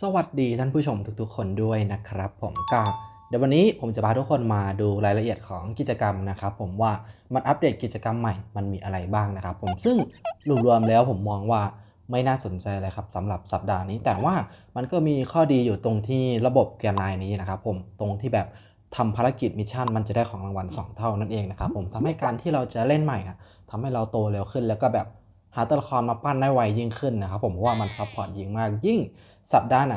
สวัสดีท่านผู้ชมทุกๆ คนด้วยนะครับ ผมก็เดี๋ยววันนี้ผมจะพาทุกคนมาดูรายละเอียดของกิจกรรมนะครับ ผมว่ามันอัปเดตกิจกรรมใหม่มันมีอะไรบ้างนะครับ ผมซึ่งรวมๆแล้วผมมองว่าไม่น่าสนใจเลยครับสำหรับสัปดาห์นี้ แต่ว่ามันก็มีข้อดีอยู่ตรงที่ระบบแกนไลน์นี้นะครับ ผมตรงที่แบบทำภารกิจมิชชั่นมันจะได้ของรางวัล 2 เท่านั่นเองนะครับผมทำให้การที่เราจะเล่นใหม่นะทำให้เราโตเร็วขึ้นแล้วก็แบบ หาตัวละครมาปั้นได้ไวยิ่งขึ้นนะครับผมเพราะว่ามันซัพพอร์ตยิ่งมากยิ่งสัปดาห์ไหน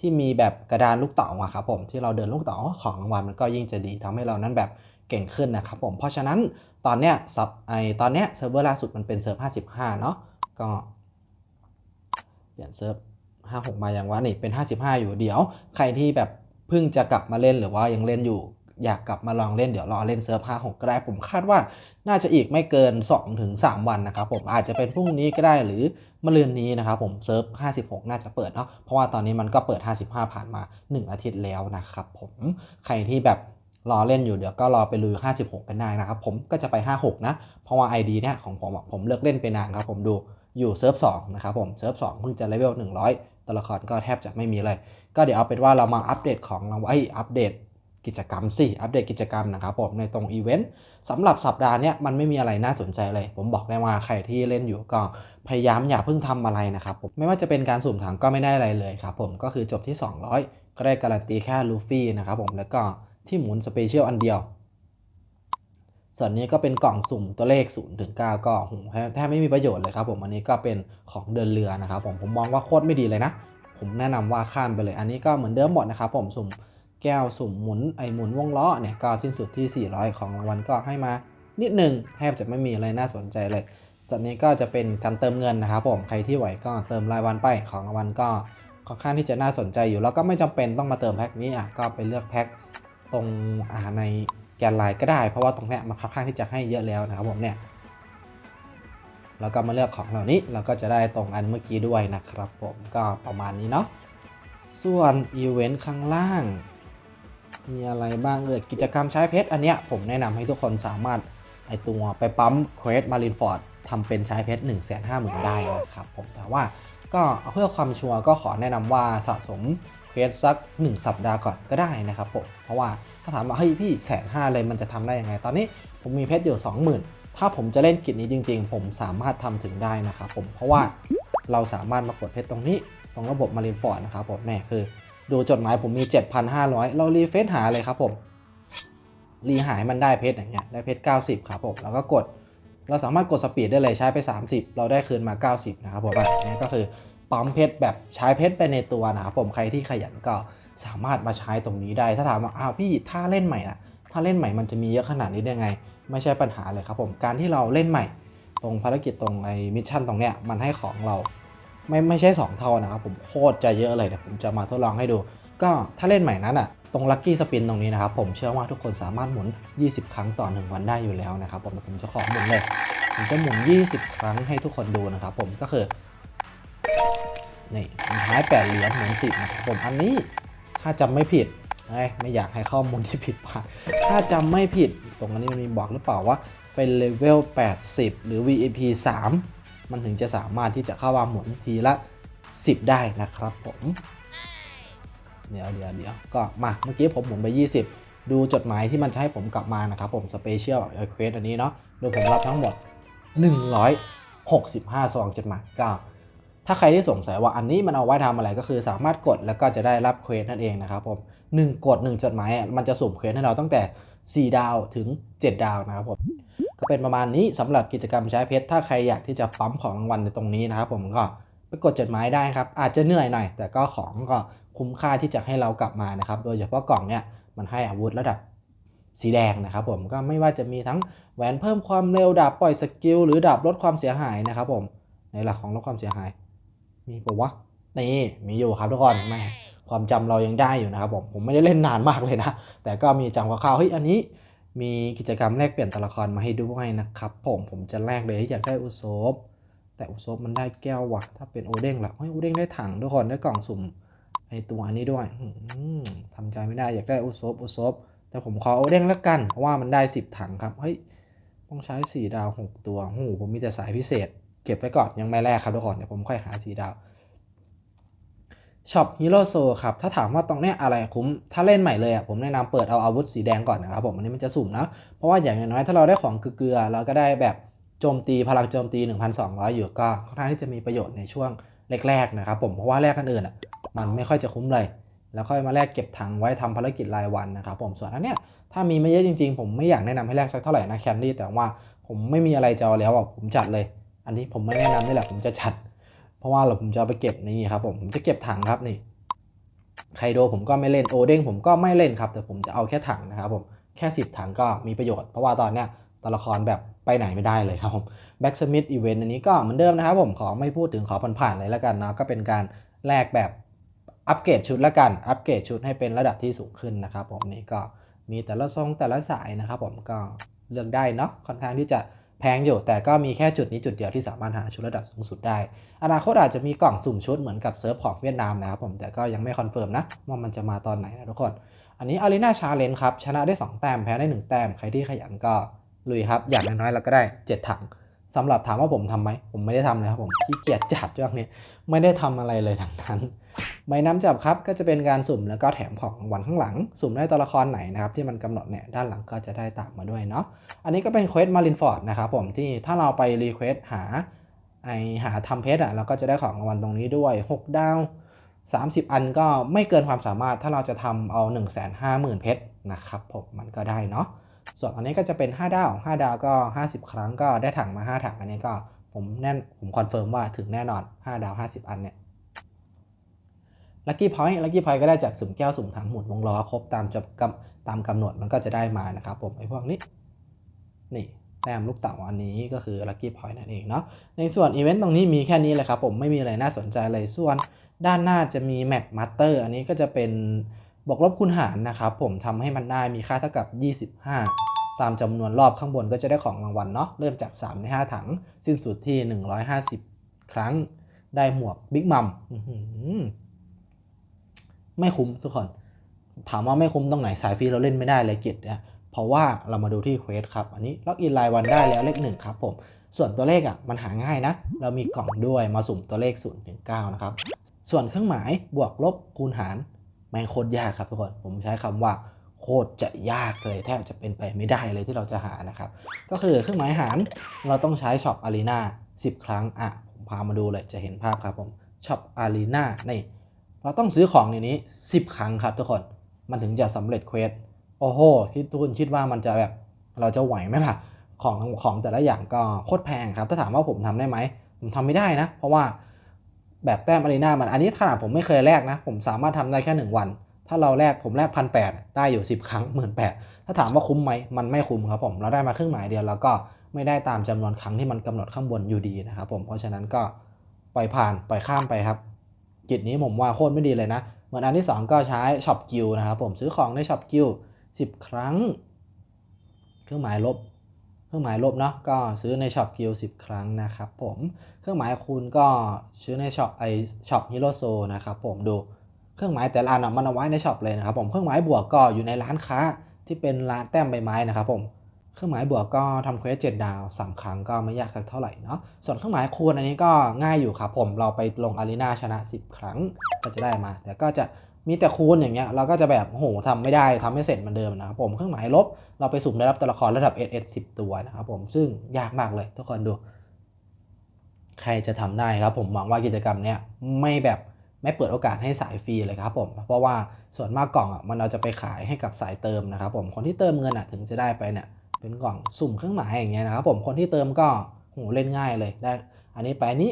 ที่มีแบบกระดานลูกเต๋าอะครับผมที่เราเดินลูกเต๋าของรางวัลมันก็ยิ่งจะดีทำให้เรานั้นแบบเก่งขึ้นนะครับผมเพราะฉะนั้นตอนเนี้ยซับไอตอนเนี้ยเซิร์ฟเวอร์ล่าสุดมันเป็นเซิร์ฟ55 เนาะก็เปลี่ยนเซิร์ฟ56 มาอย่างว่านี่เป็น 55 อยู่เดี๋ยว ใครที่แบบเพิ่งจะกลับมาเล่นหรือว่ายังเล่นอยู่ อยากกลับมาลองเล่นเดี๋ยวรอเล่นเซิร์ฟ56ก็ได้ผมคาดว่าน่าจะอีกไม่เกิน 2-3 วันนะครับผมอาจจะเป็นพรุ่งนี้ก็ได้หรือมะรืนนี้นะครับผมเซิร์ฟ 56 น่าจะเปิดเนาะเพราะว่าตอนนี้มันก็เปิด 55 ผ่านมา 1 อาทิตย์แล้วนะครับผมใครที่แบบรอเล่นอยู่เดี๋ยวก็รอไปลุย 56 กันได้นะครับผมก็จะไป 56 นะ เพราะว่า ID เนี่ยของผมผมเลิกเล่นไปนานครับผมดูอยู่เซิร์ฟ2นะครับผมเซิร์ฟ2เพิ่งจะเลเวล100ตัวละครก็แทบจะไม่มีเลย ก็เดี๋ยวเอาเป็นว่าเรามาอัปเดตของเราไว้อัปเดต กิจกรรมสิอัปเดตกิจกรรมนะครับผมในตรงอีเวนต์สำหรับสัปดาห์นี้มันไม่มีอะไรน่าสนใจเลย ผมบอกได้ว่าใครที่เล่นอยู่ก็พยายามอย่าเพิ่งทำอะไรนะครับผมไม่ว่าจะเป็นการสุ่มถังก็ไม่ได้อะไรเลยครับผมก็คือจบที่ 200 ก็ได้การันตีแค่ลูฟี่นะครับผมแล้วก็ที่หมุนสเปเชียลอันเดียว ส่วนนี้ก็เป็นกล่องสุ่มตัวเลข0ถึง9ก็โหแทบไม่มีประโยชน์เลยครับผมอันนี้ก็เป็นของเดินเรือนะครับผมผมมองว่าโคตรไม่ดีเลยนะ ผมแนะนำว่าข้ามไปเลย อันนี้ก็เหมือนเดิมหมดนะครับผมสุ่ม แก้วสุ่มหมุนไอหมุนวงล้อเนี่ยก็สิ้นสุดที่ 400 ของรางวัลก็ให้มานิดหนึ่งแทบจะไม่มีอะไรน่าสนใจเลยส่วนนี้ก็จะเป็นการเติมเงินนะครับผมใครที่ไหวก็เติมรายวันไปของรางวัลก็ค่อนข้างที่จะน่าสนใจอยู่ แล้วก็ไม่จำเป็นต้องมาเติมแพ็คนี้อะก็ไปเลือกแพ็คตรงอ่าในแกนไลน์ก็ได้ เพราะว่าตรงนี้มันค่อนข้างที่จะให้เยอะแล้วนะครับผมเนี่ยแล้วก็มาเลือกของเหล่านี้เราก็จะได้ตรงอันเมื่อกี้ด้วยนะครับผมก็ประมาณนี้เนาะส่วนอีเวนต์ข้างล่าง มีอะไรบ้างเออกิจกรรมใช้เพชรอันเนี้ยผมแนะนำให้ทุกคนสามารถไอตัวไปปั๊มเควสมารินฟอร์ดทำเป็นใช้เพชร 1 5 0 0 0 0 ได้นะครับผมแต่ว่าก็เพื่อความชัวร์ก็ขอแนะนำว่าสะสมเควสสัก 1 สัปดาห์ก่อนก็ได้นะครับผมเพราะว่าถ้าถามว่าเฮ้ยพี่แสนห้าเลยมันจะทำได้ยังไง ตอนนี้ผมมีเพชรอยู่ 20,000 ถ้าผมจะเล่นกิจนี้จริง ๆ ผมสามารถทำถึงได้นะครับผมเพราะว่าเราสามารถมากดเพชรตรงนี้ตรงระบบมารินฟอร์ดนะครับผมแน่คือ ดูจดหมายผมมี 7,500 เรารีเฟซหาเลยครับผม รีหายมันได้เพชรอย่างเงี้ยได้เพชร90 ครับผมแล้วก็กด เราสามารถกดสปีดได้เลยใช้ไป 30 เราได้คืนมา 90 นะครับผมอันนี้ก็คือปั๊มเพชรแบบใช้เพชรไปในตัวนะครับผมใครที่ขยันก็สามารถมาใช้ตรงนี้ได้ ถ้าถามว่าอ้าวพี่ถ้าเล่นใหม่ล่ะ ถ้าเล่นใหม่มันจะมีเยอะขนาดนี้ได้ไง ไม่ใช่ปัญหาเลยครับผมการที่เราเล่นใหม่ ตรงภารกิจตรงไอ้มิชชั่นตรงเนี้ยมันให้ของเรา ไม่ไม่ใช่ 2 เท่านะครับ ผมโคตรจะเยอะเลยเดี๋ยวผมจะมาทดลองให้ดู ก็ถ้าเล่นใหม่นั้นอะตรงลัคกี้สปินตรงนี้นะครับ ผมเชื่อว่าทุกคนสามารถหมุน 20 ครั้งต่อ 1 วันได้อยู่แล้วนะครับ ผมผมจะขอหมุนเลย ผมจะหมุน 20 ครั้งให้ทุกคนดูนะครับ ผมก็คือนี่ท้ายแปดเหรียญหมุน10นะครับผมอันนี้ถ้าจำไม่ผิดเอ้ไม่อยากให้ข้อมูลที่ผิดพลาดถ้าจำไม่ผิดตรงนี้มันมีบอกหรือเปล่าว่าเป็นเลเวล80 หรือ VIP 3 มันถึงจะสามารถที่จะเข้ามาหมุนทีละ 10 ได้นะครับผมเดี๋ยวเดี๋ยวเดี๋ยวก็มาเมื่อกี้ผมหมุนไป 20 ดูจดหมายที่มันจะให้ผมกลับมานะครับผมสเปเชียลเควสอันนี้เนาะดยผมรับทั้งหมด 165ซองจดหมายก็ถ้าใครที่สงสัยว่าอันนี้มันเอาไว้ทำอะไรก็คือสามารถกดแล้วก็จะได้รับเควสนั่นเองนะครับผม1กด 1 จดหมายอะมันจะสุ่มเควสให้เราตั้งแต่ 4 ดาวถึง 7 ดาวนะครับผม ก็เป็นประมาณนี้สำหรับกิจกรรมใช้เพชร ถ้าใครอยากที่จะปั๊มของรางวัลในตรงนี้นะครับผมก็ไปกดจดหมายได้ครับ อาจจะเหนื่อยหน่อย แต่ก็ของก็คุ้มค่าที่จะให้เรากลับมานะครับ โดยเฉพาะกล่องเนี่ยมันให้อาวุธระดับสีแดงนะครับผมก็ไม่ว่าจะมีทั้งแหวนเพิ่มความเร็วดาบปล่อยสกิลหรือดาบลดความเสียหายนะครับผมในหลักของลดความเสียหาย มีปะวะนี่มีอยู่ครับทุกคนแม่ความจำเรายังได้อยู่นะครับผมผมไม่ได้เล่นนานมากเลยนะ แต่ก็มีจำคร่าวๆเฮ้ยอันนี้ มีกิจกรรมแลกเปลี่ยนตัวละครมาให้ด้วยนะครับ ผมผมจะแลกเลยที่อยากได้อุโซบแต่อุโซบมันได้แก้วว่ะ ถ้าเป็นโอเด้งล่ะเฮ้ยโอเด้งได้ถังทุกคนได้กล่องสุ่มไอตัวอันนี้ด้วยอืมทำใจไม่ได้อยากได้อุโซบอุโซบแต่ผมขอโอเด้งแล้วกัน เพราะว่ามันได้ 10 ถังครับ เฮ้ย ต้องใช้ 4 ดาว 6 ตัวโอ้โหผมมีแต่สายพิเศษ เก็บไว้ก่อนยังไม่แลกครับทุกคนเดี๋ยวผมค่อยหา 4 ดาว ช็อปฮีโร่โซครับ ถ้าถามว่าตรงเนี้ยอะไรคุ้ม ถ้าเล่นใหม่เลยอะผมแนะนำเปิดเอาอาวุธสีแดงก่อนนะครับผมอันนี้มันจะสุ่มนะ เพราะว่าอย่างน้อยๆถ้าเราได้ของเกลือเราก็ได้แบบโจมตีพลังโจมตี 1,200 อยู่ก็ค่อนข้างที่จะมีประโยชน์ในช่วงแรกๆนะครับผมเพราะว่าแรกกันอื่นอะมันไม่ค่อยจะคุ้มเลย แล้วค่อยมาแลกเก็บถังไว้ทำภารกิจรายวันนะครับผมส่วนอันเนี้ยถ้ามีไม่เยอะจริงๆ ผมไม่อยากแนะนำให้แลกสักเท่าไหร่นะแคนดี้แต่ว่าผมไม่มีอะไรจะเอาแล้วอะผมจัดเลย อันนี้ผมไม่แนะนำนี่แหละผมจะจัด ราะว่าเราผมจะไปเก็บนี่ครับผมผมจะเก็บถังครับนี่ไคโดผมก็ไม่เล่นโอเด้งผมก็ไม่เล่นครับ แต่ผมจะเอาแค่ถังนะครับผมแค่สิบถังก็มีประโยชน์ เพราะว่าตอนเนี้ยตัวละครแบบไปไหนไม่ได้เลยครับผมแบ็กสมิธอีเวนต์อันนี้ก็เหมือนเดิมนะครับผมขอไม่พูดถึงขอผ่านๆเลยล้วกันเนาะก็เป็นการแลกแบบอัปเกรดชุดละกัน อัปเกรดชุดให้เป็นระดับที่สูงขึ้นนะครับผมนี่ก็มีแต่ละทรงแต่ละสายนะครับผมก็เลือกได้เนาะค่อนข้างที่จะ แพงอยู่แต่ก็มีแค่จุดนี้จุดเดียวที่สามารถหาชุดระดับสูงสุดได้ อนาคตอาจจะมีกล่องสุ่มชุดเหมือนกับเซิร์ฟของเวียดนามนะครับผมแต่ก็ยังไม่คอนเฟิร์มนะว่ามันจะมาตอนไหนนะทุกคน อันนี้อารีนาชาเลนครับชนะได้ 2 แต้มแพ้ได้ 1 แต้มใครที่ขยันก็ลุยครับ อย่างน้อยๆเราก็ได้ 7 ถัง สำหรับถามว่าผมทำไหมผมไม่ได้ทำเลยครับผมขี้เกียจจัดช่วงนี้ไม่ได้ทำอะไรเลยทั้งนั้นใบน้ำจับครับก็จะเป็นการสุ่มแล้วก็แถมของรางวัลข้างหลัง สุ่มได้ตัวละครไหนนะครับที่มันกำหนดเนี่ยด้านหลังก็จะได้ตามมาด้วยเนาะอันนี้ก็เป็นเควสมารินฟอร์ดนะครับผมที่ถ้าเราไปรีเควสหาไอหาทำเพชรอะเราก็จะได้ของรางวัลตรงนี้ด้วย 6 ดาว 30 อันก็ไม่เกินความสามารถถ้าเราจะทำเอา 1 5 0 0 0 0เพชรนะครับผมมันก็ได้เนาะ ส่วนอันนี้ก็จะเป็น 5 ดาว 5 ดาวก็ 50 ครั้งก็ได้ถังมา 5 ถังอันนี้ก็ผมแน่นผมคอนเฟิร์มว่าถึงแน่นอน 5 ดาว 50 อันเนี่ยลัคกี้พอยต์ลัคกี้พอยต์ก็ได้จากสุ่มแก้วสุ่มถังหมุนวงล้อครบตามจำกำตามกำหนดมันก็จะได้มานะครับผมไอ้พวกนี้ นี่แต้มลูกเต่าอันนี้ก็คือลัคกี้พอยต์นั่นเองเนาะในส่วนอีเวนต์ตรงนี้มีแค่นี้เลยครับผมไม่มีอะไรน่าสนใจเลยส่วนด้านหน้าจะมีแมตต์มาสเตอร์อันนี้ก็จะเป็น บวกลบคูณหารนะครับผมทำให้มันได้มีค่าเท่ากับ 25 ตามจำนวนรอบข้างบนก็จะได้ของรางวัลเนาะเริ่มจาก 3 ใน 5 ถัง สิ้นสุดที่ 150 ครั้ง ได้หมวกบิ๊กมัมไม่คุ้มทุกคน ถามว่าไม่คุ้มตรงไหนสายฟรีเราเล่นไม่ได้เลยกิจเนี่ยเพราะว่าเรามาดูที่เควสครับอันนี้ล็อกอินรายวันได้แล้วเลขหนึ่งครับผมส่วนตัวเลขอะมันหาง่ายนะ เรามีกล่องด้วยมาสุ่มตัวเลข0ถึง9นะครับ ส่วนเครื่องหมายบวกลบคูณหาร ม่งโคตรยากครับทุกคนผมใช้คำว่าโคตรจะยากเลยแทบจะเป็นไปไม่ได้เลยที่เราจะหานะครับ ก็คือเครื่องหมายหารเราต้องใช้ช็อปอารีนา10 ครั้งอะผมพามาดูเลยจะเห็นภาพครับผมช็อปอารีนานี่เราต้องซื้อของในนี้ 10 ครั้งครับทุกคนมันถึงจะสำเร็จเควสโอ้โหคิดทุกคนคิดว่ามันจะแบบเราจะไหวไหมล่ะของของแต่ละอย่างก็โคตรแพงครับ ถ้าถามว่าผมทำได้ไหมผมทำไม่ได้นะ เพราะว่า แบบแต้มอารีนามันอันนี้ขนาดผมไม่เคยแลกนะ ผมสามารถทำได้แค่ 1 วัน ถ้าเราแลกผมแลกพันแได้อยู่ 10 ครั้งหมื่นแถ้าถามว่าคุ้มไหมมันไม่คุ้มครับผมเราได้มาเครื่องหมายเดียวแล้วก็ไม่ได้ตามจำนวนครั้งที่มันกำหนดข้างบนอยู่ดีนะครับผมเพราะฉะนั้นก็ปล่อยผ่านปล่อยข้ามไปครับกิจนี้ผมว่าโคตรไม่ดีเลยนะเหมือนอันที่ 2 ก็ใช้ช็อปกิลนะครับผมซื้อของในช็อปกิล10 ครั้ง เครื่องหมายลบ รื่องหมายลบเนาะก็ซื้อในช็อปกิลสิครั้งนะครับผมเครื่องหมายคูณก็ซื้อในช็อปไอช็อปฮิโรโซนะครับผมดูเครื่องหมายแต่ละอันมันเอาไว้ในช็อปเลยนะครับผมเครื่องหมายบวกก็อยู่ในร้านค้าที่เป็นร้านแต้มใบไม้นะครับผมเครื่องหมายบวกก็ทำเควสเจ็ดดาวสามครั้งก็ไม่ยากสักเท่าไหร่เนาะส่วนเครื่องหมายคูณอันนี้ก็ง่ายอยู่ครับผมเราไปลงอารีนาชนะ 10 ครั้งก็จะได้มา แต่ก็จะ มีแต่คูณอย่างเงี้ยเราก็จะแบบโอ้โหทำไม่ได้ทำไม่เสร็จเหมือนเดิมนะครับผมเครื่องหมายลบเราไปสุ่มได้รับตัวละครระดับ SS 10 ตัวนะครับผมซึ่งยากมากเลยทุกคนดู ใครจะทำได้ครับผมหวังว่ากิจกรรมเนี้ยไม่แบบไม่เปิดโอกาสให้สายฟรีเลยครับผม เพราะว่าส่วนมากกล่องอะมันเราจะไปขายให้กับสายเติมนะครับผมคนที่เติมเงินอะถึงจะได้ไปเนี่ยเป็นกล่องสุ่มเครื่องหมายอย่างเงี้ยนะครับผมคนที่เติมก็โหเล่นง่ายเลยได้ อันนี้ไปนี้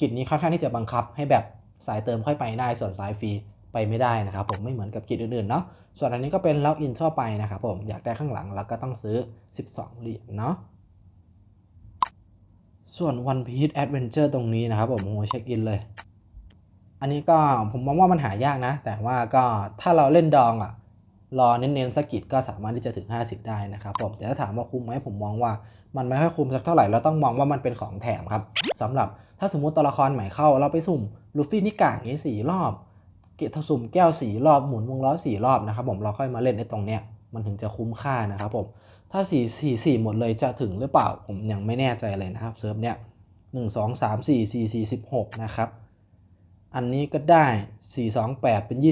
กิจนี้ค่อนข้างที่จะบังคับให้แบบสายเติมค่อยไปได้ส่วนสายฟรี ไปไม่ได้นะครับผมไม่เหมือนกับกิจอื่นๆเนาะส่วนอันนี้ก็เป็นล็อกอินทั่วไปนะครับผมอยากได้ข้างหลังแล้วก็ต้องซื้อ 12 เหรียญเนาะส่วน One Piece Adventure ตรงนี้นะครับผมโอ้เช็คอินเลย อันนี้ก็ผมมองว่ามันหายากนะ แต่ว่าก็ถ้าเราเล่นดองอะ่ะรอเน้นๆสกิดก็สามารถที่จะถึง 50 ได้นะครับผมแต่ถ้าถามว่าคุ้มไหมผมมองว่ามันไม่ค่อยคุ้มสักเท่าไหร่เราต้องมองว่ามันเป็นของแถมครับสำหรับถ้าสมมุติตัวละครใหม่เข้าเราไปสุ่มลูฟี่นิกาอย่างนี้สี่รอบ สุ่มแก้วสีรอบหมุนวงล้อสี่รอบนะครับผมเราค่อยมาเล่นในตรงเนี้ยมันถึงจะคุ้มค่านะครับผมถ้าสี่สี่สี่หมดเลยจะถึงหรือเปล่าผมยังไม่แน่ใจเลยนะครับเซิร์ฟเนี้ยหนึ่งสองสามสี่สี่สี่สิบหกนะครับอันนี้ก็ได้428เป็น24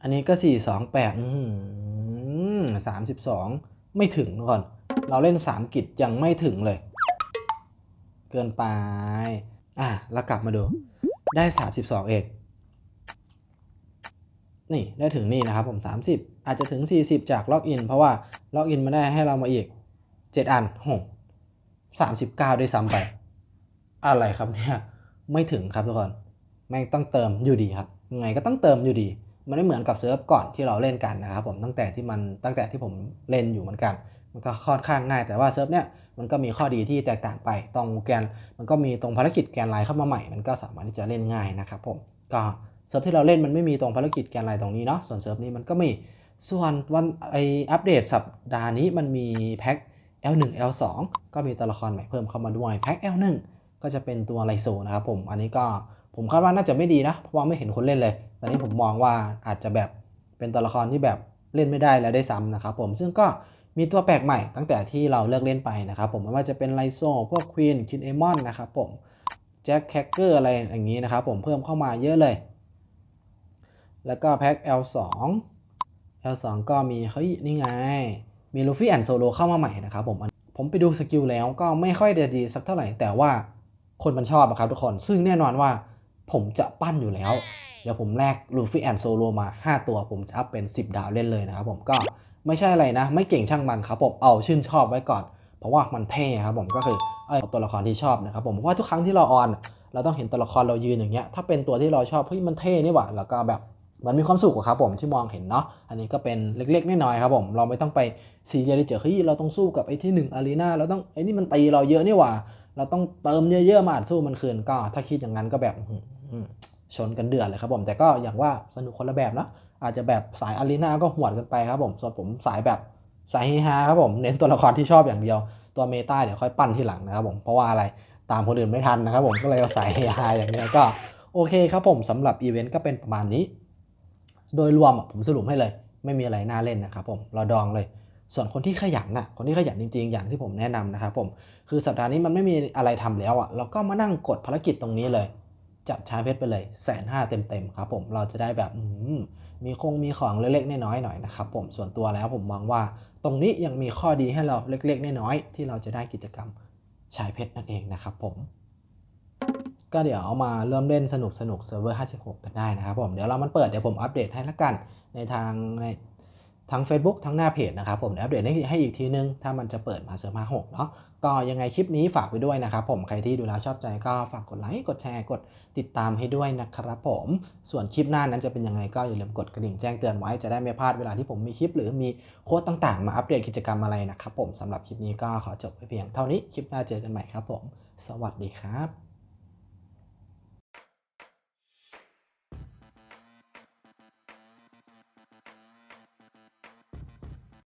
อันนี้ก็428อืม32ไม่ถึงทุกคนเราเล่น3กิจยังไม่ถึงเลย เกินไป อะ แล้วกลับมาดู ได้ 32เอกนี่ได้ถึงนี่นะครับผม 30 อาจจะถึง 40 จากล็อกอินเพราะว่าล็อกอินมาได้ให้เรามาอีก 7 อันโห39 ได้ซ้ำไป อะไรครับเนี่ยไม่ถึงครับทุกคนแม่งต้องเติมอยู่ดีครับยังไงก็ต้องเติมอยู่ดี มันไม่เหมือนกับเซิร์ฟก่อนที่เราเล่นกันนะครับผมตั้งแต่ที่มันตั้งแต่ที่ผมเล่นอยู่เหมือนกัน มันก็ค่อนข้างง่ายแต่ว่าเซิร์ฟเนี่ย มันก็มีข้อดีที่แตกต่างไปตรงแกน มันก็มีตรงภารกิจแกนไลน์เข้ามาใหม่ มันก็สามารถที่จะเล่นง่ายนะครับผม ก็เซิร์ฟที่เราเล่นมันไม่มีตรงภารกิจแกนไลน์ตรงนี้เนาะ ส่วนเซิร์ฟนี้มันก็มี ส่วนวันไออัปเดตสัปดาห์นี้มันมีแพ็ค L1 L2 ก็มีตัวละครใหม่เพิ่มเข้ามาด้วย แพ็ค L1 ก็จะเป็นตัวไลโซนะครับผม อันนี้ก็ผมคาดว่าน่าจะไม่ดีนะ เพราะว่าไม่เห็นคนเล่นเลย ตอนนี้ผมมองว่าอาจจะแบบเป็นตัวละครที่แบบเล่นไม่ได้แล้วได้ซ้ำนะครับผม ซึ่งก็ มีตัวแปลกใหม่ตั้งแต่ที่เราเลิกเล่นไปนะครับผมไม่ว่าจะเป็นไลโซพวกควีนคินเอมอนนะครับผมแจ็คแคคเกอร์อะไรอย่างนี้นะครับผมเพิ่มเข้ามาเยอะเลย แล้วก็แพ็ค L2 L2 ก็มีเฮ้ยนี่ไง มีลูฟี่แอนโซโลเข้ามาใหม่นะครับผมผมไปดูสกิลแล้วก็ไม่ค่อยจะดีสักเท่าไหร่ แต่ว่าคนมันชอบอะครับทุกคน ซึ่งแน่นอนว่าผมจะปั้นอยู่แล้ว เดี๋ยวผมแลกลูฟี่แอนโซโลมา 5 ตัวผมจะอัพเป็น 10 ดาวเล่นเลยนะครับผมก็ ไม่ใช่อะไรนะ ไม่เก่งช่างมันครับผมเอาชื่นชอบไว้ก่อน เพราะว่ามันเท่ครับผมก็คือเอาตัวละครที่ชอบนะครับผมเพราะว่าทุกครั้งที่เราออน เราต้องเห็นตัวละครเรายืนอย่างเงี้ยถ้าเป็นตัวที่เราชอบเฮ้ยมันเท่นี่หว่าแล้วก็แบบมันมีความสุขครับผมที่มองเห็นเนาะอันนี้ก็เป็นเล็กๆน้อยๆครับผมเราไม่ต้องไปซีเรียสเจอเฮ้ยเราต้องสู้กับไอ้ที่หนึ่งอารีนาเราต้องไอ้นี่มันตีเราเยอะนี่หว่า เราต้องเติมเยอะๆมาอาจสู้มันคืนก็ ถ้าคิดอย่างนั้นก็แบบชนกันเดือดเลยครับผมแต่ก็อย่างว่าสนุกคนละแบบเนาะ อาจจะแบบสายอารีนาก็หวดกันไปครับผมส่วนผมสายแบบสายเฮฮาครับผมเน้นตัวละครที่ชอบอย่างเดียว ตัวเมตาเดี๋ยวค่อยปั้นทีหลังนะครับผมเพราะว่าอะไรตามคนอื่นไม่ทันนะครับผมก็เลยเอาสายเฮฮาอย่างเดียวก็โอเคครับผมสำหรับอีเวนต์ก็เป็นประมาณนี้ โดยรวมผมสรุปให้เลย ไม่มีอะไรน่าเล่นนะครับผมเราดองเลย ส่วนคนที่ขยันน่ะคนที่ขยันจริง ๆ อย่างที่ผมแนะนำนะครับผมคือสัปดาห์นี้มันไม่มีอะไรทำแล้วอะเราก็มานั่งกดภารกิจตรงนี้เลย จัดชาเพชรไปเลยแสนห้าเต็มๆครับผมเราจะได้แบบมมีคงมีของเล็กๆน้อยๆหน่อยนะครับผมส่วนตัวแล้วผมมองว่า ตรงนี้ยังมีข้อดีให้เราเล็กๆน้อยๆที่เราจะได้กิจกรรมชายเพชรนั่นเองนะครับผม ก็เดี๋ยวเอามาเริ่มเล่นสนุกสนุกเซิร์ฟเวอร์56 กันได้นะครับผมเดี๋ยวเรามันเปิดเดี๋ยวผมอัปเดตให้ละกันในทางในทั้ง Facebook ทั้งหน้าเพจนะครับผมเดี๋ยวอัปเดตให้ให้อีกทีนึง ถ้ามันจะเปิดมาเซิร์ฟ56เนาะ ก็ยังไงคลิปนี้ฝากไว้ด้วยนะครับผมใครที่ดูแล้วชอบใจก็ฝากกดไลค์กดแชร์กดติดตามให้ด้วยนะครับผมส่วนคลิปหน้านั้นจะเป็นยังไงก็อย่าลืมกดกระดิ่งแจ้งเตือนไว้จะได้ไม่พลาดเวลาที่ผมมีคลิป หรือมีโค้ดต่างๆ มาอัปเดตกิจกรรมอะไรนะครับผมสำหรับคลิปนี้ก็ขอจบไปเพียงเท่านี้คลิปหน้าเจอกันใหม่ครับผม สวัสดีครับ